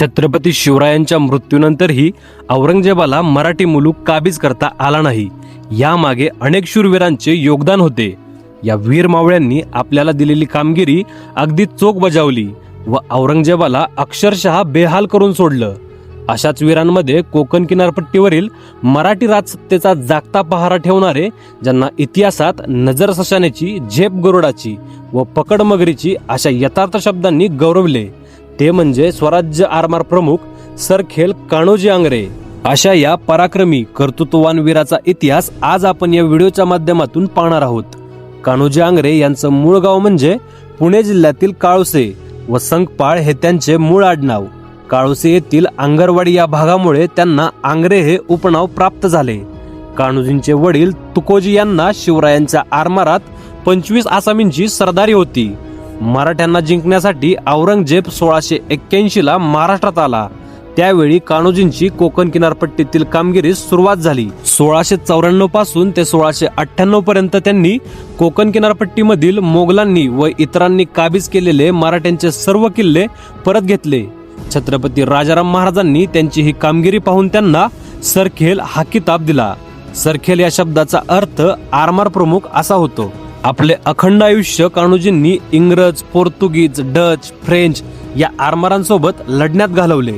छत्रपती शिवरायांच्या मृत्यूनंतरही औरंगजेबाला मराठी मुलूक काबीज करता आला नाही. यामागे अनेक शूरवीरांचे योगदान होते. या वीर मावळ्यांनी आपल्याला दिलेली कामगिरी अगदी चोख बजावली व औरंगजेबाला अक्षरशः बेहाल करून सोडलं. अशाच वीरांमध्ये कोकण किनारपट्टीवरील मराठी राजसत्तेचा जागता पहारा ठेवणारे ज्यांना इतिहासात नजर सशानेची झेप गरुडाची व पकड मगरीची अशा यथार्थ शब्दांनी गौरवले. ते म्हणजे स्वराज्य आरमार प्रमुख सरखेल काणोजी आंग्रे. अशा या पराक्रमी कर्तृत्ववान वीराचा इतिहास आज आपण या व्हिडिओच्या माध्यमातून पाहणार आहोत. कान्होजी आंग्रे यांचं मूळ गाव म्हणजे पुणे जिल्ह्यातील काळुसे व संकपाळ हे त्यांचे मूळ आडनाव. काळुसे येथील आंगरवाडी या भागामुळे त्यांना आंग्रे हे उपनाव प्राप्त झाले. कान्होजींचे वडील तुकोजी यांना शिवरायांच्या आरमारात पंचवीस आसामींची सरदारी होती. मराठ्यांना जिंकण्यासाठी औरंगजेब सोळाशे एक्क्याऐंशी ला महाराष्ट्रात आला. त्यावेळी कान्होजींची कोकण किनारपट्टीतील कामगिरीस सुरुवात झाली. सोळाशे चौऱ्याण्णवपासून ते सोळाशे अठ्ठ्याण्णव पर्यंत त्यांनी कोकण किनारपट्टीमधील मोगलांनी व इतरांनी काबीज केलेले मराठ्यांचे सर्व किल्ले परत घेतले. छत्रपती राजाराम महाराजांनी त्यांची ही कामगिरी पाहून त्यांना सरखेल हा किताब दिला. सरखेल या शब्दाचा अर्थ आरमार प्रमुख असा होतो. आपले अखंड आयुष्य कान्होजींनी इंग्रज पोर्तुगीज डच फ्रेंच या आरमारांसोबत लढण्यात घालवले.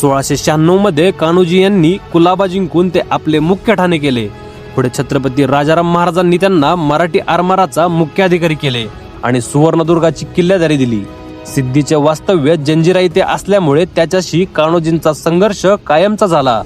सोळाशे शहाण्णवमध्ये कान्होजी यांनी कुलाबा जिंकून ते आपले मुख्य ठाणे केले. पुढे छत्रपती राजाराम महाराजांनी त्यांना मराठी आरमाराचा मुख्य अधिकारी केले आणि सुवर्णदुर्गाची किल्लेदारी दिली. सिद्धीचे वास्तव्य जंजिरा येथे असल्यामुळे त्याच्याशी कान्होजींचा संघर्ष कायमचा झाला.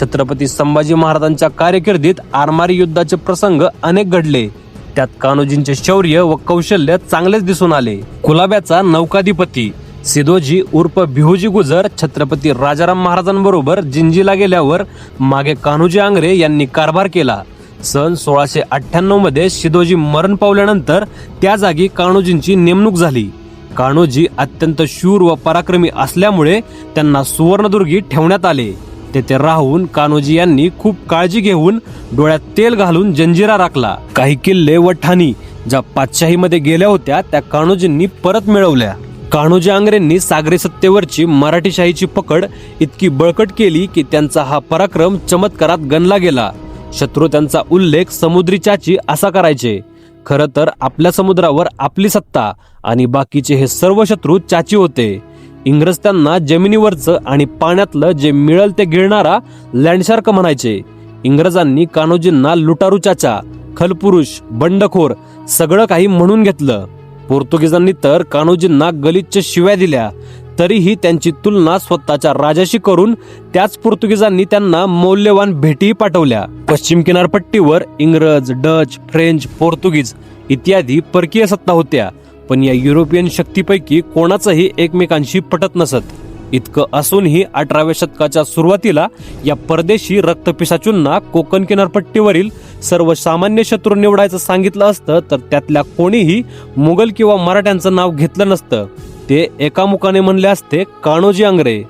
छत्रपती संभाजी महाराजांच्या कारकिर्दीत आरमारी युद्धाचे प्रसंग अनेक घडले. त्यात कान्होजींचे शौर्य व कौशल्य चांगलेच दिसून आले. कुलाब्याचा नौकाधिपती सिदोजी उर्फ भिहोजी गुजर छत्रपती राजाराम महाराजांबरोबर जिंजीला गेल्यावर मागे कान्होजी आंग्रे यांनी कारभार केला. सन सोळाशे अठ्ठ्याण्णवमध्ये सिदोजी मरण पावल्यानंतर त्या जागी कान्होजींची नेमणूक झाली. कान्होजी अत्यंत शूर व पराक्रमी असल्यामुळे त्यांना सुवर्णदुर्गी ठेवण्यात आले. तेथे राहून कान्होजी यांनी खूप काळजी घेऊन डोळ्यात तेल घालून जंजिरा राखला. काही किल्ले व ठाणी ज्या पातशाहीमध्ये गेल्या होत्या त्या कान्होजींनी परत मिळवल्या. कान्होजी आंग्रेंनी सागरी सत्तेवरची मराठीशाहीची पकड इतकी बळकट केली की त्यांचा हा पराक्रम चमत्कारात गणला गेला. शत्रू त्यांचा उल्लेख समुद्री चाची असा करायचे. खरं तर आपल्या समुद्रावर आपली सत्ता आणि बाकीचे हे सर्व शत्रू चाची होते. इंग्रज त्यांना जमिनीवरचं आणि पाण्यातलं जे मिळल ते गिळणारा लँडशार्क म्हणायचे. इंग्रजांनी कान्होजींना लुटारू चाचा खलपुरुष बंडखोर सगळं काही म्हणून घेतलं. पोर्तुगीजांनी तर कान्होजींना गलिच्छ शिव्या दिल्या. तरीही त्यांची तुलना स्वतःच्या राजाशी करून त्याच पोर्तुगीजांनी त्यांना मौल्यवान भेटीही पाठवल्या. पश्चिम किनारपट्टीवर इंग्रज डच फ्रेंच पोर्तुगीज इत्यादी परकीय सत्ता होत्या. पण या युरोपियन शक्तीपैकी कोणाचंही एकमेकांशी पटत नसत. इतकं असूनही अठराव्या शतकाच्या सुरुवातीला या परदेशी रक्तपिसाचूंना कोकण किनारपट्टीवरील सर्वसामान्य शत्रू निवडायचं सांगितलं असतं तर त्यातल्या कोणीही मुघल किंवा मराठ्यांचं नाव घेतलं नसतं. ते एकामुखाने म्हणले असते कान्होजी आंग्रे.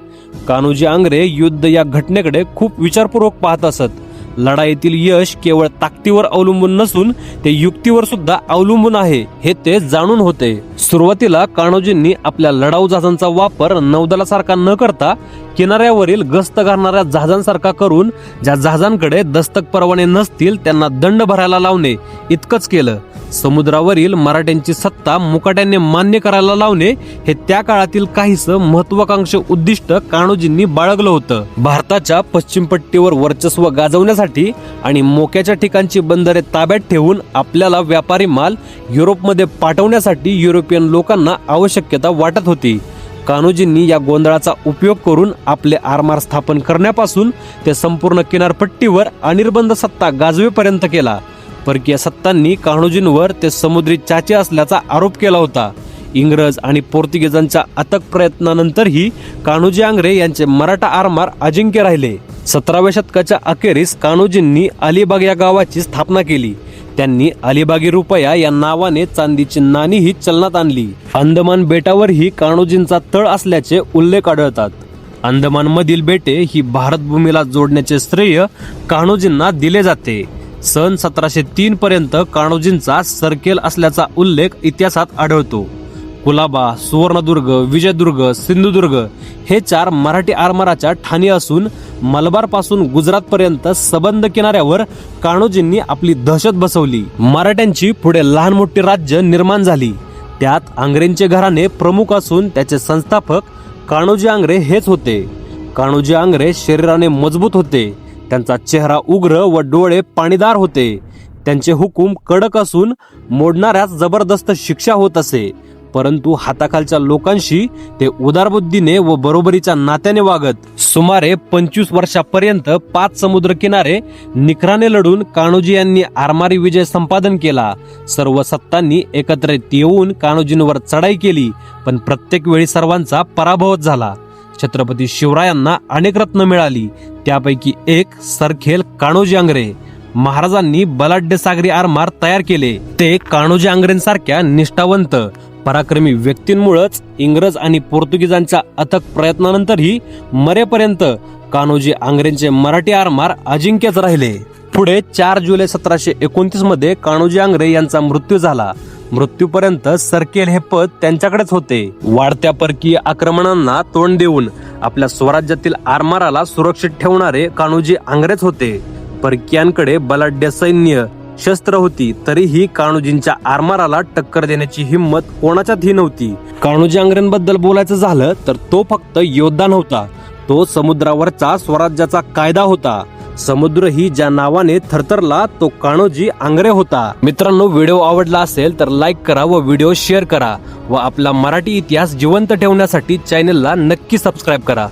कान्होजी आंग्रे युद्ध या घटनेकडे खूप विचारपूर्वक पाहत असत. लढाईतील यश केवळ ताकदीवर अवलंबून नसून ते युक्तीवर सुद्धा अवलंबून आहे हे ते जाणून होते. सुरुवातीला कान्होजींनी आपल्या लढाऊ जहाजांचा वापर नौदलासारखा न करता किनाऱ्यावरील गस्त घालणाऱ्या जहाजांसारखा करून ज्या जहाजांकडे दस्तक परवाने नसतील त्यांना दंड भरायला लावणे इतकंच केलं. समुद्रावरील मराठ्यांची सत्ता मुकाट्याने मान्य करायला लावणे हे त्या काळातील काहीस महत्वाकांक्षी उद्दिष्ट कान्होजींनी बाळगलं होतं. भारताच्या पश्चिम पट्टीवर वर्चस्व गाजवण्यासाठी आणि मोक्याच्या ठिकाणची बंदरे ताब्यात ठेवून आपल्याला व्यापारी माल युरोपमध्ये पाठवण्यासाठी युरोपियन लोकांना आवश्यकता वाटत होती. कान्होजींनी या गोंधळाचा उपयोग करून आपले आरमार स्थापन करण्यापासून ते संपूर्ण किनारपट्टीवर अनिर्बंध सत्ता गाजवेपर्यंत केला. परकीय सत्तांनी कान्होजींवर ते समुद्री चाचे असल्याचा आरोप केला होता. इंग्रज आणि पोर्तुगीजांच्या अथक प्रयत्नानंतरही कान्होजी आंग्रे यांचे मराठा आरमार अजिंक्य राहिले. सतराव्या शतकाच्या अखेरीस कान्होजींनी अलिबाग या गावाची स्थापना केली. त्यांनी अलिबागी रुपया या नावाने चांदीची नाणी ही चलनात आणली. अंदमान बेटावरही कान्होजींचा तळ असल्याचे उल्लेख आढळतात. अंदमान मधील बेटे ही भारतभूमीला जोडण्याचे श्रेय कान्होजींना दिले जाते. सन सतराशे तीन पर्यंत कान्होजींचा सरकेल असल्याचा उल्लेख इतिहासात आढळतो. कुलाबा सुवर्णदुर्ग विजयदुर्ग सिंधुदुर्ग हे चार मराठी आरमाराच्या ठाणी असून मलबारपासून गुजरात पर्यंत किनाऱ्यावर कान्होजींनी आपली दहशत बसवली. मराठ्यांची पुढे लहान मोठी राज्य निर्माण झाली. त्यात आंग्रेंचे घराणे प्रमुख असून त्याचे संस्थापक कान्होजी आंग्रे हेच होते. कान्होजी आंग्रे शरीराने मजबूत होते. त्यांचा चेहरा उग्र व डोळे पाणीदार होते. त्यांचे हुकूम कडक असून मोडणाऱ्यास जबरदस्त शिक्षा होत असे. परंतु हाताखालच्या लोकांशी ते उदारबुद्धीने व बरोबरीच्या नात्याने वागत. सुमारे पंचवीस वर्षापर्यंत पाच समुद्र किनारे निखराने लढून कान्होजी यांनी आरमारी विजय संपादन केला. सर्व सत्तांनी एकत्रित येऊन कान्होजींवर चढाई केली पण प्रत्येक वेळी सर्वांचा पराभवच झाला. छत्रपती शिवरायांना अनेक रत्न मिळाली त्यापैकी एक सरखेल काणोजी आंग्रे. महाराजांनी बलाढ्य सागरी आरमार तयार केले. ते काणोजी आंग्रेंसारख्या निष्ठावंत पराक्रमी व्यक्तींमुळेच इंग्रज आणि पोर्तुगीजांच्या अथक प्रयत्नानंतरही मरेपर्यंत कान्होजी आंग्रेंचे मराठी आरमार अजिंक्यच राहिले. पुढे चार जुलै सतराशे एकोणतीसमध्ये कान्होजी आंग्रे यांचा मृत्यू झाला. मृत्यूपर्यंत सरकेल हे पद त्यांच्याकडेच होते. वाढत्या परकीय आक्रमणांना तोंड देऊन आपल्या स्वराज्यातील आरमाराला सुरक्षित ठेवणारे कान्होजी आंग्रेच होते. परकीयांकडे बलाढ्य सैन्य शस्त्र होती तरीही काणूजींच्या आरमाराला टक्कर देण्याची हिंमत कोणाच्यातही नव्हती. काणूजी आंग्रेंबद्दल बोलायचं झालं तर तो फक्त योद्धा नव्हता. तो समुद्रावरचा स्वराज्याचा कायदा होता. समुद्र ही ज्या नावाने थरथरला तो काणोजी आंग्रे होता. मित्रांनो व्हिडिओ आवडला असेल तर लाईक करा व व्हिडिओ शेअर करा व आपला मराठी इतिहास जिवंत ठेवण्यासाठी चॅनलला नक्की सबस्क्राईब करा.